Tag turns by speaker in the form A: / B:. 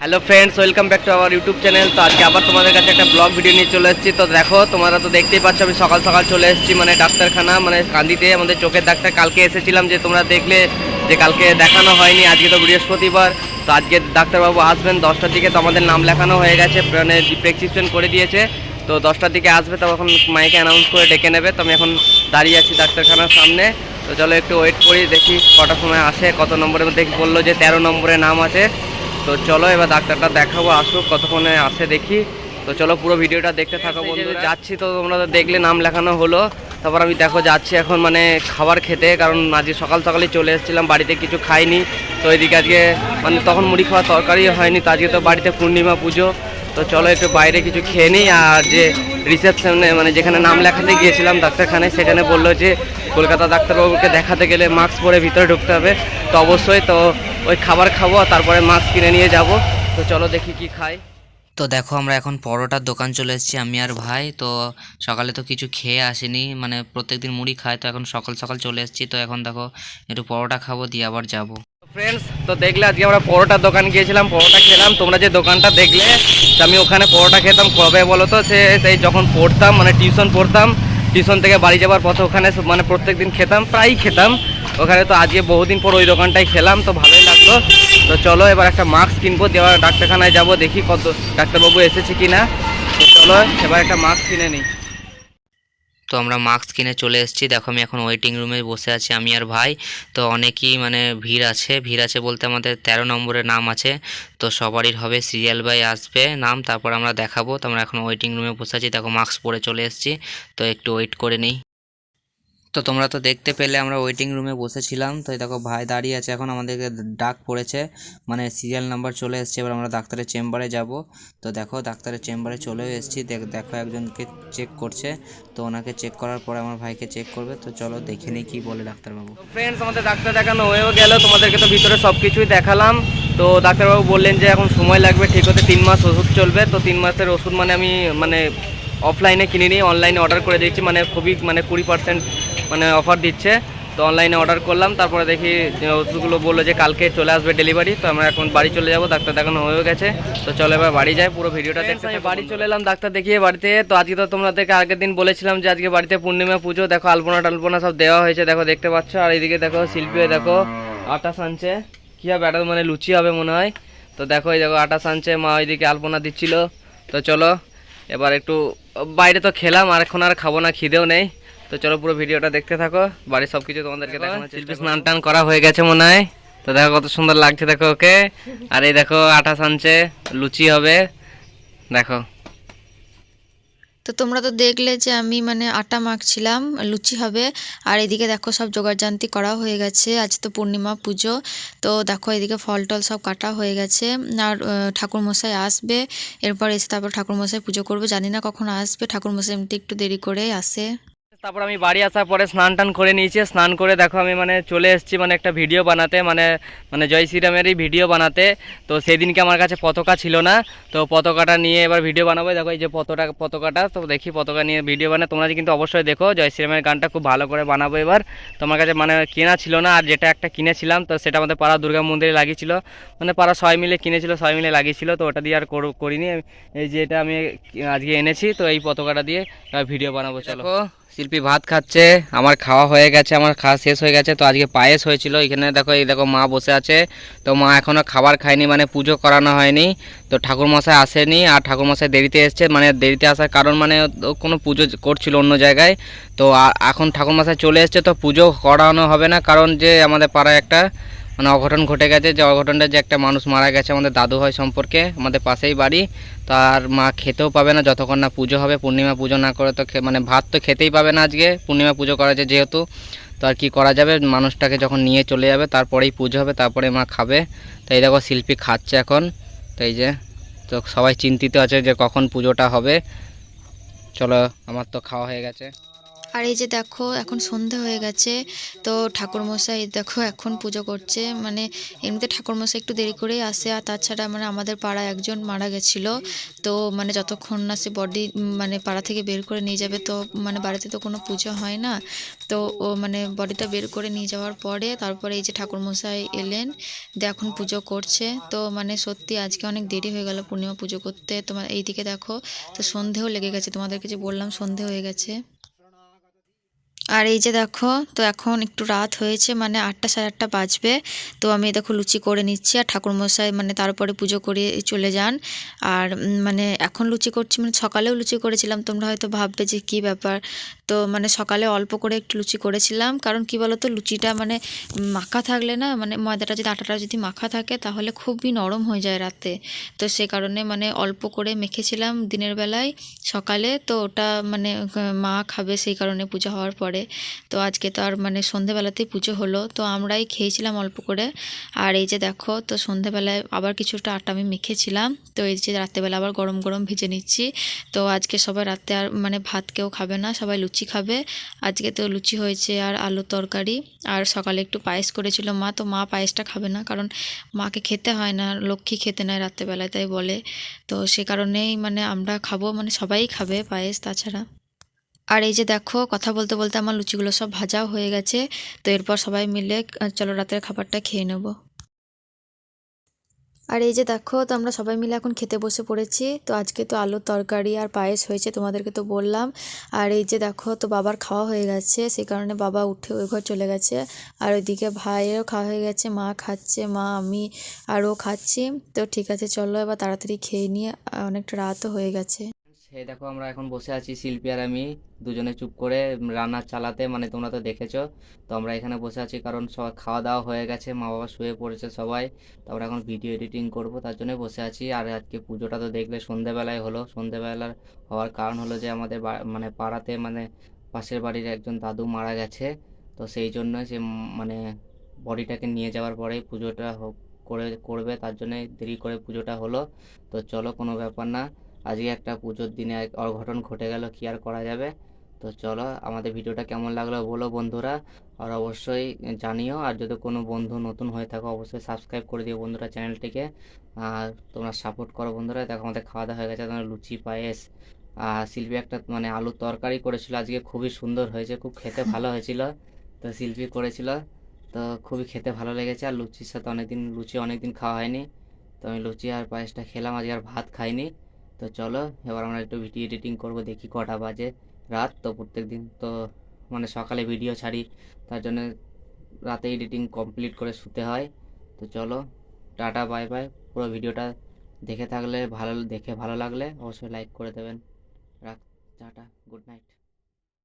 A: Hello friends welcome back to our YouTube channel তো আজকে আবার তোমাদের কাছে একটা ব্লগ ভিডিও নিয়ে চলে এসেছি। তো দেখো, তোমরা তো দেখতেই পাচ্ছ, আমি সকাল সকাল চলে এসেছি মানে ডাক্তারখানা মানে কান্দিতে, আমাদের চোখের ডাক্তার কালকে এসেছিলাম যে তোমরা দেখলে, যে কালকে দেখানো হয়নি, আজকে তো বৃহস্পতিবার। তো আজকে ডাক্তারবাবু আসবেন, দশটার দিকে তো আমাদের নাম লেখানো হয়ে গেছে মানে প্রেসক্রিপশন করে দিয়েছে। তো দশটার দিকে আসবে তখন মাইকে অ্যানাউন্স করে ডেকে নেবে। তো আমি এখন দাঁড়িয়ে আছি ডাক্তারখানার সামনে। তো চলো একটু ওয়েট করি, দেখি কটার সময় আসে, কত নম্বরের মধ্যে বলল যে তেরো নম্বরে নাম আছে। তো চলো এবার ডাক্তারটা দেখাবো আসুক কতক্ষণে আসে দেখি। তো চলো পুরো ভিডিওটা দেখতে থাকো বন্ধু যাচ্ছি তো তোমরা তো দেখলে নাম লেখানো হলো। তারপর আমি দেখো যাচ্ছি এখন মানে খাবার খেতে কারণ আজকে সকাল সকালে চলে এসেছিলাম বাড়িতে কিছু খাইনি। তো এদিকে আজকে মানে তখন মুড়ি খাওয়ার তরকারি হয়নি তো আজকে তো বাড়িতে পূর্ণিমা পুজো। তো চলো একটু বাইরে কিছু খেয়ে নিই, আর যে রিসেপশনে মানে যেখানে নাম লেখাতে গিয়েছিলাম ডাক্তারখানায়, সেখানে বলল যে কলকাতা ডাক্তারবাবুকে দেখাতে গেলে মাস্ক পরে ভিতরে ঢুকতে হবে। তো অবশ্যই তো ওই খাবার খাব তারপরে মাস্ক কিনে নিয়ে যাব। তো চলো দেখি কি খাই।
B: তো দেখো, আমরা এখন পরোটার দোকান চলে এসেছি, আমি আর ভাই। তো সকালে তো কিছু খেয়ে আসিনি মানে প্রত্যেকদিন মুড়ি খাই, তো এখন সকাল সকাল চলে এসেছি। তো এখন দেখো, একটু পরোটা খাব, দিয়ে আবার যাব।
A: ফ্রেন্ডস তো দেখলে আজকে আমরা পরোটার দোকান গিয়েছিলাম, পরোটা খেলাম। তোমরা যে দোকানটা দেখলে আমি ওখানে পরোটা খেতাম। কবে বলো তো? সে, সেই যখন পড়তাম মানে টিউশন পড়তাম টিউশন থেকে বাড়ি যাওয়ার পথে ওখানে মানে প্রত্যেকদিন খেতাম, প্রায়ই খেতাম। ওখানে তো আজকে বহুদিন পর ওই দোকানটাই খেলাম, তো ভালোই লাগল। তো চলো, এবার একটা মাস্ক কিনবো আবার ডাক্তারখানায় যাব, দেখি কত ডাক্তারবাবু এসেছে কি না তো চলো, এবার একটা মাস্ক কিনে নিই।
B: তো আমরা মাস্ক কিনে চলে এসেছি। দেখো আমি এখন ওয়েটিং রুমে বসে আছি আমি আর ভাই। তো অনেকই মানে ভিড় আছে। ভিড় আছে বলতে আমাদের তেরো নম্বরের নাম আছে। তো সবারই হবে। সিরিয়াল বাই আসবে নাম, তারপর আমরা দেখাবো। তো আমরা এখন ওয়েটিং রুমে বসে আছি। দেখো মাস্ক পরে চলে এসেছি। তো একটু ওয়েট করে নিই। তো তোমরা তো দেখতে পেলে আমরা ওয়েটিং রুমে বসেছিলাম। তো দেখো ভাই দাঁড়িয়ে আছে, এখন আমাদেরকে ডাক পড়েছে। মানে সিরিয়াল নাম্বার চলে এসেছে, এবার আমরা ডাক্তারের চেম্বারে যাব। তো দেখো ডাক্তারের চেম্বারে চলেও এসেছি, দেখ- দেখো একজনকে চেক করছে। তো ওনাকে চেক করার পরে আমার ভাইকে চেক করবে। তো চলো দেখে নিই কী বলে ডাক্তারবাবু।
A: ফ্রেন্ডস আমাদের ডাক্তার দেখানো হয়েও গেল, তোমাদেরকে তো ভিতরে সব কিছুই দেখালাম। তো ডাক্তারবাবু বললেন যে এখন সময় লাগবে, ঠিক হতে তিন মাস ওষুধ চলবে। তো তিন মাসের ওষুধ মানে আমি মানে অফলাইনে কিনে নিই অনলাইনে অর্ডার করে দিয়েছি। মানে খুবই মানে কুড়ি পার্সেন্ট মানে অফার দিচ্ছে। তো অনলাইনে অর্ডার করলাম তারপরে দেখি ওষুধগুলো বলল যে কালকে চলে আসবে ডেলিভারি তো আমরা এখন বাড়ি চলে যাব ডাক্তার দেখানো হয়ে গেছে। তো চলো এবার বাড়ি যাই পুরো ভিডিওটা দেখতে বাড়ি চলে এলাম ডাক্তার দেখিয়ে বাড়িতে। তো আজকে তো তোমাদেরকে আগের দিন বলেছিলাম যে আজকে বাড়িতে পূর্ণিমা পুজো দেখো আলপনা টালপনা সব দেওয়া হয়েছে দেখো দেখতে পাচ্ছ। আর এইদিকে দেখো শিল্পীও দেখো আটা সানছে। কী হবে আটা মানে লুচি হবে মনে হয়। তো দেখো এই দেখো আটা সানছে মা ওইদিকে আলপনা দিচ্ছিল। তো চলো এবার একটু বাইরে তো খেলাম আর এখন আর খাব না খিদেও নেই। তো চলো পুরো ভিডিওটা দেখতে থাকো। বাড়ির সব কিছু তোমাদেরকে দেখানো শিল্পী স্নান টান করা হয়ে গেছে মনে হয়। তো দেখো কত সুন্দর লাগছে দেখো ওকে। আর এই দেখো আটা সানছে লুচি হবে। দেখো।
C: তো তোমরা তো দেখলে যে আমি মানে আটা মাখছিলাম লুচি হবে। আর এদিকে দেখো সব জোগাড়জান্তি করা হয়ে গেছে। আজ তো পূর্ণিমা পুজো। তো দেখো এদিকে ফল টল সব কাটা হয়ে গেছে। আর ঠাকুর মশাই আসবে। এরপর এসে তারপর ঠাকুর মশাই পুজো করবে। জানি না কখন আসবে। ঠাকুর মশাই এমনি একটু দেরি করে আসে।
A: তারপর আমি বাড়ি আসার পরে স্নান টান করে নিয়েছি। স্নান করে দেখো আমি মানে চলে এসেছি মানে একটা ভিডিও বানাতে মানে মানে জয় শ্রীরামেরই ভিডিও বানাতে। তো সেদিনকে আমার কাছে পতাকা ছিল না। তো পতাকাটা নিয়ে এবার ভিডিও বানাবো। দেখো এই যে পতাকা, পতাকাটা, তো দেখি পতাকা নিয়ে ভিডিও বানাই তোমরা কিন্তু অবশ্যই দেখো, জয় শ্রীরামের গানটা খুব ভালো করে বানাবো এবার। তোমার কাছে মানে কেনা ছিল না, আর যেটা একটা কিনেছিলাম, তো সেটা আমাদের পাড়া দুর্গা মন্দিরে লাগিয়েছিল। মানে পাড়া সবাই মিলে কিনেছিল, সবাই মিলে লাগিয়েছিল, তো ওটা দিয়ে আর করো- করিনি। এই যে এটা আমি আজকে এনেছি, তো এই পতাকাটা দিয়ে ভিডিও বানাবো, চলো। শিল্পী ভাত খাচ্ছে, আমার খাওয়া হয়ে গেছে, আমার খাওয়া শেষ হয়ে গেছে, তো আজকে পায়েস হয়েছিল, এখানে দেখো, এই দেখো মা বসে আছে, তো মা এখনও খাবার খায়নি মানে পুজো করানো হয়নি, তো ঠাকুরমশাই আসেনি, আর ঠাকুরমশাই দেরিতে এসছে মানে দেরিতে আসার কারণ মানে কোনো পুজো করছিল অন্য জায়গায়, তো এখন ঠাকুরমশাই চলে এসছে, তো পুজো করানো হবে না, কারণ যে আমাদের পাড়ায় একটা মানে অঘটন ঘটে গেছে, যে অঘটনটা যে একটা মানুষ মারা গেছে আমাদের দাদু হয় সম্পর্কে, আমাদের পাশেই বাড়ি। তো আর মা খেতেও পাবে না, যতক্ষণ না পুজো হবে, পূর্ণিমা পুজো না করে তো মানে ভাত তো খেতেই পাবে না আজকে, পূর্ণিমা পুজো করা যায় যেহেতু। তো আর কি করা যাবে, মানুষটাকে যখন নিয়ে চলে যাবে, তারপরেই পুজো হবে, তারপরে মা খাবে। তো এই দেখো শিল্পী খাচ্ছে এখন। তো এই যে, তো সবাই চিন্তিত আছে যে কখন পুজোটা হবে। চলো, আমার তো খাওয়া হয়ে গেছে।
C: আর এই যে দেখো, এখন সন্ধে হয়ে গেছে, তো ঠাকুরমশাই দেখো এখন পুজো করছে। মানে এমনিতে ঠাকুরমশাই একটু দেরি করেই আসে, আর তাছাড়া মানে আমাদের পাড়ায় একজন মারা গেছিল। তো মানে যতক্ষণ না সে বডি মানে পাড়া থেকে বের করে নিয়ে যাবে, তো মানে বাড়িতে তো কোনো পুজো হয় না। তো ও মানে বডিটা বের করে নিয়ে যাওয়ার পরে তারপরে এই যে ঠাকুরমশাই এলেন, দিয়ে এখন পুজো করছে। তো মানে সত্যি আজকে অনেক দেরি হয়ে গেল পূর্ণিমা পুজো করতে। তোমার এইদিকে দেখো, তো সন্ধেও লেগে গেছে। তোমাদেরকে যে বললাম সন্ধে হয়ে গেছে। আর এই যে দেখো, তো এখন একটু রাত হয়েছে মানে আটটা সাড়ে আটটা বাজবে। তো আমি দেখো লুচি করে নিচ্ছি আর ঠাকুরমশাই মানে তারপরে পুজো করে চলে যান। আর মানে এখন লুচি করছি মানে সকালেও লুচি করেছিলাম, তোমরা হয়তো ভাববে যে কী ব্যাপার। তো মানে সকালে অল্প করে একটু লুচি করেছিলাম, কারণ কি বলো তো লুচিটা মানে মাখা থাকলে না মানে ময়দাটা যদি, আটাটা যদি মাখা থাকে, তাহলে খুবই নরম হয়ে যায় রাতে। তো সে কারণে মানে অল্প করে মেখেছিলাম দিনের বেলায় সকালে, তো ওটা মানে মা খাবে সেই কারণে পূজা হওয়ার পরে। তো আজকে তো আর মানে সন্ধেবেলাতেই পুজো হলো, তো আমরাই খেয়েছিলাম অল্প করে। আর এই যে দেখো, তো সন্ধেবেলায় আবার কিছুটা আটা আমি মেখেছিলাম, তো এই যে রাত্রেবেলা আবার গরম গরম ভেজে নিচ্ছি। তো আজকে সবাই রাতে আর মানে ভাত কেউ খাবে না, সবাই লুচি খাবে। আজকে তো লুচি হয়েছে আর আলু তরকারি, আর সকালে একটু পায়েস করেছিল মা, তো মা পায়েসটা খাবে না, কারণ মাকে খেতে হয় না, লক্ষ্মী খেতে নেয় রাত্রেবেলায়, তাই বলে। তো সে কারণেই মানে আমরা খাব মানে সবাই খাবে পায়েস, তাছাড়া আর এই যে দেখো, কথা বলতে বলতে আমার লুচিগুলো সব ভাজাও হয়ে গেছে। তো এরপর সবাই মিলে চলো রাতের খাবারটা খেয়ে নেব। আর এই যে দেখো তো আমরা সবাই মিলে এখন খেতে বসে পড়েছি। তো আজকে তো আলুর তরকারি আর পায়েস হয়েছে তোমাদেরকে তো বললাম। আর এই যে দেখো, তো বাবার খাওয়া হয়ে গেছে সেই কারণে বাবা উঠে ওই ঘর চলে গেছে। আর ওইদিকে ভাইয়েরও খাওয়া হয়ে গেছে, মা খাচ্ছে, মা, আমি আরও খাচ্ছি। তো ঠিক আছে, চলো এবার তাড়াতাড়ি খেয়ে নিয়ে অনেকটা রাতও হয়ে গেছে।
B: সেই দেখো আমরা এখন বসে আছি, শিল্পী আর আমি দুজনে চুপ করে রান্না চালাতে মানে তোমরা তো দেখেছ। তো আমরা এখানে বসে আছি কারণ সবাই খাওয়া দাওয়া হয়ে গেছে, মা বাবা শুয়ে পড়েছে সবাই। তো আমরা এখন ভিডিও এডিটিং করব, তার জন্য বসে আছি। আর আজকে পুজোটা তো দেখলে সন্ধেবেলায় হলো। সন্ধেবেলার হওয়ার কারণ হলো যে আমাদের মানে পাড়াতে মানে পাশের বাড়ির একজন দাদু মারা গেছে। তো সেই জন্য সে মানে বডিটাকে নিয়ে যাওয়ার পরেই পুজোটা করে, করবে, তার জন্য দেরি করে পুজোটা হলো। তো চলো কোনো ব্যাপার না। আজকে একটা পুজোর দিনে এক অঘটন ঘটে গেল কি আর করা যাবে? তো চলো আমাদের ভিডিওটা কেমন লাগল বলো বন্ধুরা। আর অবশ্যই জানিও আর যদি কোনো বন্ধু নতুন হয়ে থাকো অবশ্যই সাবস্ক্রাইব করে দিও বন্ধুরা চ্যানেলটিকে। আর তোমরা সাপোর্ট করো বন্ধুরা। দেখো আমাদের খাওয়া দাওয়া হয়ে গেছে তোমার লুচি পায়েস আর শিল্পী একটা মানে আলুর তরকারি করেছিল। আজকে খুবই সুন্দর হয়েছে খুব খেতে ভালো হয়েছিল। তো শিল্পী করেছিল। তো খুবই খেতে ভালো লেগেছে আর লুচির সাথে অনেকদিন লুচি অনেকদিন খাওয়া হয়নি। তো আমি লুচি আর পায়েসটা খেলাম আজকে আর ভাত খাইনি। তো চলো, এবার আমরা একটু ভিডিও এডিটিং করব, দেখি কটা বাজে রাত। তো প্রত্যেক দিন তো মানে সকালে ভিডিও ছাড়ি, তার জন্য রাতে এডিটিং কমপ্লিট করে শুতে হয়। তো চলো, টাটা বাই বাই পুরো ভিডিওটা দেখে থাকলে ভালো, দেখে ভালো লাগলে অবশ্যই লাইক করে দেবেন। রাখ, টাটা গুড নাইট